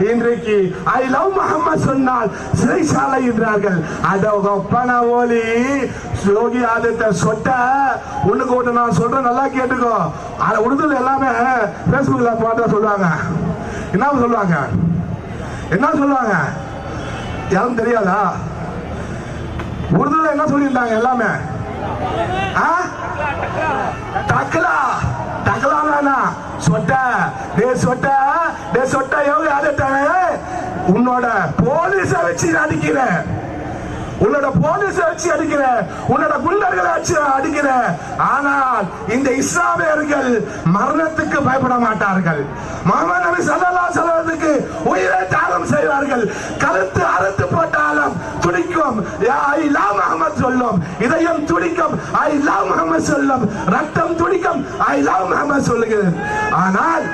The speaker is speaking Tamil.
இன்றைக்கு ஐ லவ் முகமது சொன்னால் சிறைசாலை என்றார்கள். அட ஒப்பன ஓலி யோகி ஆதித்த சொட்ட உனக்கு ஒன்று நான் சொல்றேன் நல்லா கேட்டுக்கோ. அதை உடுதல் எல்லாமே பேஸ்புக்ல பார்த்தா சொல்லுவாங்க. என்ன சொல்லுவாங்க? என்ன சொல்லுவாங்க? யாரும் தெரியாதா? உருதுல என்ன சொல்லியிருந்தாங்க எல்லாமே? ஆ? டக்லா டக்கலானா சொட்ட. டே சொட்ட டே சொட்டையோ எவ்வளவு உன்னோட போலீஸ வச்சு அடிக்கிற உன்னோட போலீஸ வச்சு அடிக்கிற உன்னோட குண்டர்களை வச்சு அடிக்கிற ஆனால் இந்த இஸ்லாமியர்கள் மரணத்துக்கு பயப்பட மாட்டார்கள். மகமது நபி சல்லா அலைஹி உயிரை தியாகம் செய்வார்கள். கழுத்து அறுத்து போட்டாலும் துடிக்கும். ஐ லவ் முகமது சொல்லும். இதயம் துடிக்கும். ஐ லவ் முகமது சொல்லும். ரத்தம் துடிக்கும். ஐ லவ் முகமது சொல்லுகிறது. ஆனால்